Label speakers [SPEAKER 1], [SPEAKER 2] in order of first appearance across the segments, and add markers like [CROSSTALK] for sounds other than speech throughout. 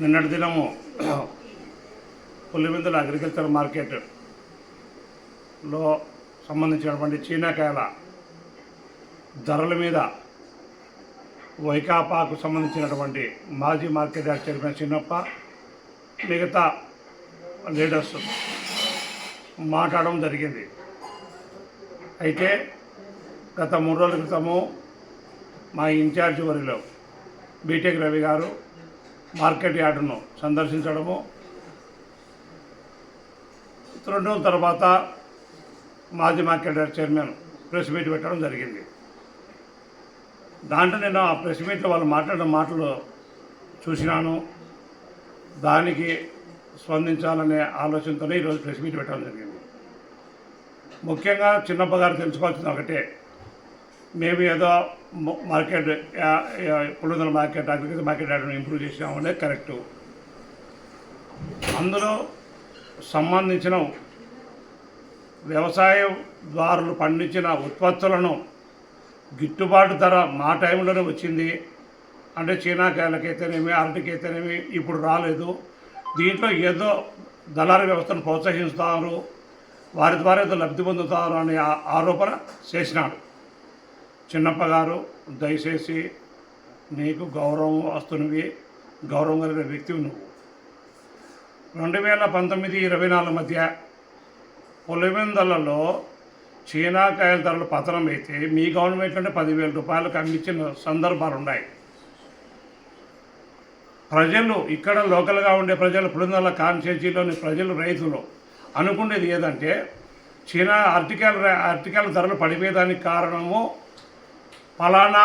[SPEAKER 1] నిన్నటి దినము పులివెందుల అగ్రికల్చర్ మార్కెట్లో సంబంధించినటువంటి చీనాకాయల ధరల మీద వైకాపాకు సంబంధించినటువంటి మాజీ మార్కెట్ యార్డ్ చైర్మన్ చిన్నప్ప మిగతా లీడర్స్ మాట్లాడడం జరిగింది. అయితే గత మూడు రోజుల క్రితము మా ఇన్ఛార్జ్ వరిలో బీటెక్ రవి గారు మార్కెట్ యార్డును సందర్శించడము. రెండు రోజుల తర్వాత మాజీ market yard chairman press meet పెట్టడం జరిగింది. దాంట్లో నేను ఆ ప్రెస్ మీట్లో వాళ్ళు మాట్లాడిన మాటలు చూసినాను. దానికి స్పందించాలనే ఆలోచనతోనే ఈరోజు ప్రెస్ మీట్ పెట్టడం జరిగింది. ముఖ్యంగా చిన్నప్ప గారు తెలుసుకోవాల్సింది ఒకటే. మేము ఏదో మార్కెట్ యా- పులివెందుల మార్కెట్ అగ్రికల్చర్ మార్కెట్ యార్డ్ను ఇంప్రూవ్ అనేది కరెక్టు. అందులో సంబంధించిన వ్యవసాయదారులు పండించిన ఉత్పత్తులను గిట్టుబాటు ధర మా టైంలోనే వచ్చింది. అంటే చీనాకాయలకైతేనేమి అరటికైతేనేమి ఇప్పుడు రాలేదు. దీంట్లో ఏదో దళారీ వ్యవస్థను ప్రోత్సహిస్తారు. వారి ద్వారా ఏదో లబ్ధి పొందుతారు అనే ఆరోపణ చేసినాడు. చిన్నప్ప గారు దయచేసి నీకు గౌరవం వస్తున్నవి గౌరవం కలిగిన వ్యక్తివి నువ్వు. రెండు వేల పంతొమ్మిది ఇరవై నాలుగు మధ్య పులివెందలలో చీనాకాయల ధరలు పతనం అయితే మీ గవర్నమెంట్ నుండి పదివేల రూపాయలకు అమ్మించిన సందర్భాలు ఉన్నాయి ప్రజలు ఇక్కడ లోకల్గా ఉండే ప్రజలు పులిందల కాన్స్టిట్యూన్సీలోని ప్రజలు రైతులు అనుకునేది ఏదంటే చీనా ఆర్టికల్ ఆర్టికల్ ధరలు పడిపోయేదానికి కారణము ఫలానా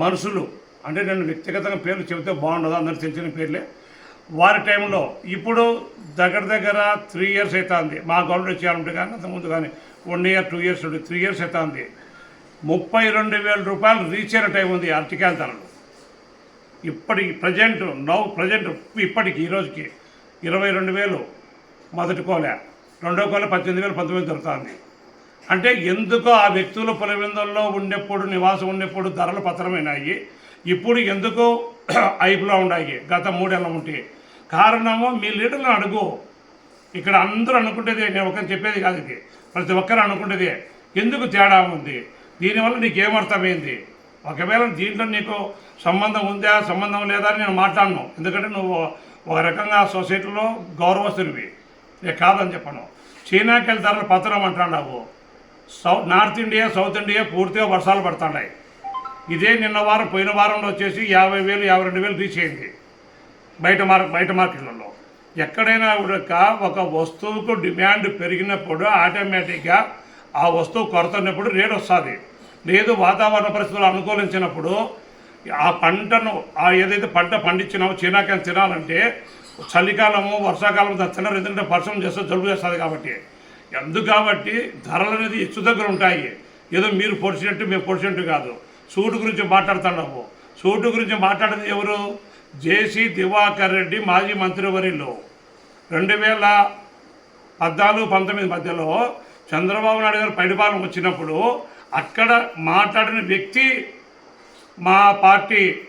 [SPEAKER 1] మనుషులు అంటే నేను వ్యక్తిగతంగా పేర్లు చెబితే బాగుండదు అందరు తెలిసిన పేర్లే. వారి టైంలో ఇప్పుడు దగ్గర దగ్గర త్రీ ఇయర్స్ అవుతుంది మా గవర్నమెంట్ వచ్చేయాలంటే కానీ అంతకుముందు కానీ one year two years three years అవుతుంది ముప్పై రెండు వేల రూపాయలు రీచ్ అయిన టైం ఉంది అరటికాయల ధరలు ఇప్పటికి ప్రజెంట్ నౌ ప్రజెంట్ ఇప్పటికి ఈరోజుకి ఇరవై రెండు వేలు మొదటి కోలే. రెండో కోలే పద్దెనిమిది వేలు పంతొమ్మిది దొరుకుతుంది. అంటే ఎందుకో ఆ వ్యక్తులు పులివెందుల్లో ఉండేప్పుడు నివాసం ఉండేప్పుడు ధరలు పత్రమైనాయి ఇప్పుడు ఎందుకు [CLEARS THROAT] ఐపులో ఉన్నాయి గత మూడేళ్ళ ఉంటే కారణము మీ లీడర్లను అడుగు. ఇక్కడ అందరూ అనుకుంటేదే నేను ఒకరిని చెప్పేది కాదు ఇది. ప్రతి ఒక్కరు అనుకుంటేదే. ఎందుకు తేడా ఉంది? దీనివల్ల నీకు ఏమర్థమైంది ఒకవేళ దీంట్లో నీకు సంబంధం ఉందా సంబంధం లేదా అని నేను మాట్లాడను. ఎందుకంటే నువ్వు ఒక రకంగా సొసైటీలో గౌరవస్తునివి నేను కాదని చెప్పను. చీనాకెళ్ళి ధరలు పత్రం అంటున్నావు south north India south India పూర్తిగా వర్షాలు పడుతున్నాయి. ఇదే నిన్న వారం పోయిన వారంలో వచ్చేసి యాభై వేలు యాభై రెండు వేలు రీచ్ అయింది బయట మార్ బయట మార్కెట్లలో. ఎక్కడైనా కూడా ఒక వస్తువుకు డిమాండ్ పెరిగినప్పుడు ఆటోమేటిక్గా ఆ వస్తువు కొరత ఉన్నప్పుడు రేటు వస్తుంది. లేదు వాతావరణ పరిస్థితులు అనుకూలించినప్పుడు ఆ పంటను ఆ ఏదైతే పంట పండించినామో చీనాకాయలు తినాలంటే చలికాలము వర్షాకాలం దా- తినరు ఎందుకంటే వర్షం చేస్తే జలుబు చేస్తుంది కాబట్టి. ఎందుకు కాబట్టి ధరలు అనేది హెచ్చు దగ్గర ఉంటాయి. ఏదో మీరు పొడిచినట్టు మేము పొడిచినట్టు కాదు. సూటు గురించి మాట్లాడుతున్నాము. సూటు గురించి మాట్లాడేది ఎవరు? జేసీ దివాకర్ రెడ్డి మాజీ మంత్రివర్యులు రెండు వేల పద్నాలుగు పంతొమ్మిది మధ్యలో చంద్రబాబు నాయుడు గారు పైడిపాలెం వచ్చినప్పుడు అక్కడ మాట్లాడిన వ్యక్తి మా పార్టీ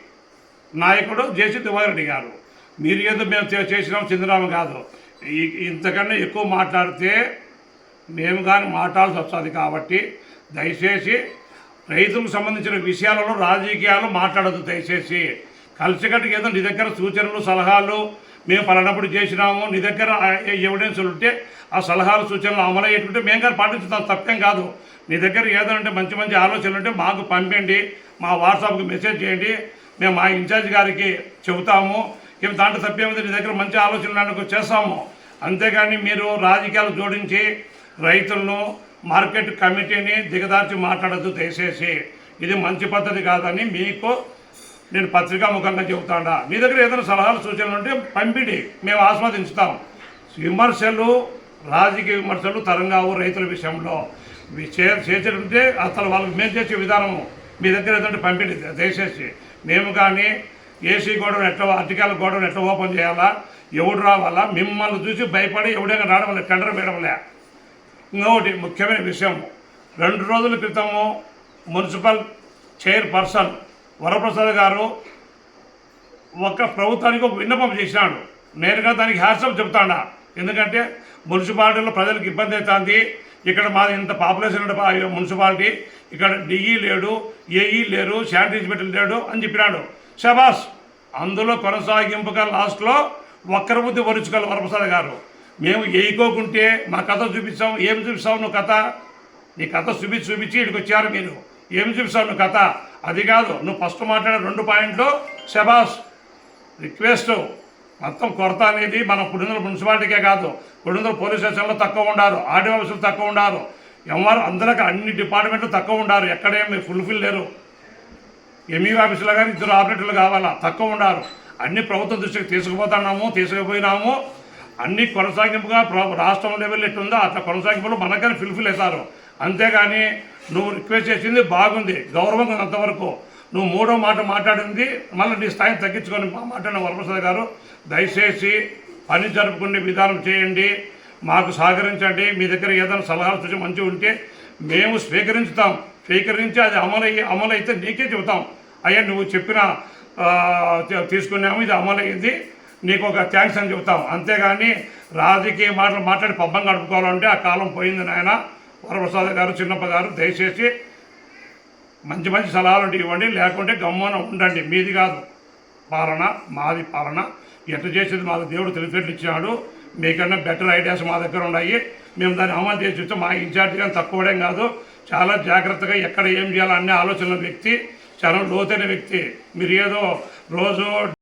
[SPEAKER 1] నాయకుడు జేసీ దివాకర్ రెడ్డి గారు. మీరు ఏదో మేము చే- చేసినాం చంద్రబాబు కాదు. ఇంతకన్నా ఎక్కువ మాట్లాడితే మేము కానీ మాట్లాడాల్సి వస్తుంది కాబట్టి దయచేసి రైతుకు సంబంధించిన విషయాలలో రాజకీయాలు మాట్లాడద్దు దయచేసి. కలిసికట్టుగా ఏదో నీ దగ్గర సూచనలు సలహాలు మేము పలానప్పుడు చేసినాము నీ దగ్గర ఎవిడెన్స్ ఉంటే ఆ సలహాలు సూచనలు అమలు అయ్యేటుంటే మేము కానీ పాటించుతాం తప్పేం కాదు. నీ దగ్గర ఏదంటే మంచి మంచి ఆలోచనలు ఉంటే మాకు పంపండి మా వాట్సాప్కి మెసేజ్ చేయండి మేము మా ఇన్ఛార్జ్ గారికి చెబుతాము. ఏం దాంట్లో తప్పేమిది? నీ దగ్గర మంచి ఆలోచనలు చేస్తాము. అంతేగాని మీరు రాజకీయాలు జోడించి రైతులను మార్కెట్ కమిటీని దిగదార్చి మాట్లాడద్దు దయచేసి. ఇది మంచి పద్ధతి కాదని మీకు నేను పత్రికా ముఖంగా చెబుతాడా. మీ దగ్గర ఏదైనా సలహాలు సూచనలు ఉంటే పంపిణీ మేము ఆస్వాదించుతాం. విమర్శలు రాజకీయ విమర్శలు తరంగావు రైతుల విషయంలో. చేసేటంటే అసలు వాళ్ళకి మేము చేసే విధానము. మీ దగ్గర ఏదంటే పంపిణీ దయచేసి. మేము కానీ ఏసీ గోడౌన్ ఎట్లా అర్టికల్ గోడౌన్ ఎట్లా ఓపెన్ చేయాలా? ఎవడు రావాలా? మిమ్మల్ని చూసి భయపడి ఎవడైనా రావడం లేదు టెండర్ వేయడంలే ఇంకొకటి ముఖ్యమైన విషయం. రెండు రోజుల క్రితము మున్సిపల్ చైర్పర్సన్ వరప్రసాద్ గారు ఒక ప్రభుత్వానికి ఒక విన్నపం చేసినాడు నేరుగా దానికి హ్యాట్సప్ చెప్తాడా ఎందుకంటే మున్సిపాలిటీలో ప్రజలకు ఇబ్బంది అవుతుంది. ఇక్కడ మాది ఇంత పాపులేషన్ ఉండే మున్సిపాలిటీ. ఇక్కడ డిఈ లేడు ఏఈ లేరు శానిటైజ్మెంట్ లేడు అని చెప్పినాడు. షబాస్ అందులో కొనసాగింపుగా లాస్ట్లో వక్రబుద్ధి బుద్ధి వరప్రసాద్ గారు. మేము వేయకోకుంటే మా కథ చూపిస్తాం ఏం చూపిస్తావు నువ్వు కథ? నీ కథ చూపించి చూపించి ఇక్కడికి వచ్చారు మీరు. ఏం చూపిస్తావు నువ్వు కథ? అది కాదు నువ్వు ఫస్ట్ మాట్లాడే రెండు పాయింట్లు. శబాస్ రిక్వెస్ట్ మొత్తం కొరత అనేది మన పుడిందల మున్సిపాలిటీకే కాదు. పుడిందల పోలీస్ స్టేషన్లో తక్కువ ఉండారు ఆర్డీ ఆఫీసులు తక్కువ ఉండారు. ఎంఆర్ అందరికి అన్ని డిపార్ట్మెంట్లు తక్కువ ఉండారు. ఎక్కడేమి ఫుల్ఫిల్ లేరు. ఎంఈ ఆఫీసులో కానీ ఇద్దరు ఆపరేటర్లు కావాలా? తక్కువ ఉండారు. అన్ని ప్రభుత్వ దృష్టికి తీసుకుపోతున్నాము తీసుకుపోయినాము. అన్ని కొనసాగింపుగా రాష్ట్రం లెవెల్ ఎట్టుందో అట్లా కొనసాగింపులు మనకని ఫిల్ఫిల్ అవుతారు అంతేగాని నువ్వు రిక్వెస్ట్ చేసింది బాగుంది గౌరవంగా అంతవరకు నువ్వు మూడో మాట మాట్లాడింది మళ్ళీ నీ స్థాయిని తగ్గించుకొని మా మాట్లాడిన వరప్రసాద్ గారు దయచేసి పని జరుపుకునే విధానం చేయండి మాకు సహకరించండి మీ దగ్గర ఏదైనా సలహాలు సూచన మంచిగా ఉంటే మేము స్వీకరించుతాం. స్వీకరించి అది అమలు అయ్యి అమలు అయితే నీకే చెబుతాం. అయ్యా నువ్వు చెప్పిన తీసుకున్నాము ఇది అమలు అయింది నీకు ఒక థ్యాంక్స్ అని చెబుతాం. అంతేగాని రాజకీయ మాటలు మాట్లాడి పబ్బం గడుపుకోవాలంటే ఆ కాలం పోయింది నాయన. వరప్రసాద్ గారు చిన్నప్ప గారు దయచేసి మంచి మంచి సలహాలు ఇవ్వండి. లేకుంటే గమ్మున ఉండండి. మీది కాదు పాలన మాది పాలన. ఎట్లా చేసేది మాకు దేవుడు తెలివితేటలు ఇచ్చినాడు మీకన్నా బెటర్ ఐడియాస్ మా దగ్గర ఉన్నాయి. మేము దాన్ని అమలు చేసి చూస్తే మా ఇన్ఛార్జ్ కానీ తక్కువడం కాదు. చాలా జాగ్రత్తగా ఎక్కడ ఏం చేయాలో అన్ని ఆలోచనల వ్యక్తి చాలా లోతైన వ్యక్తి. మీరు ఏదో రోజు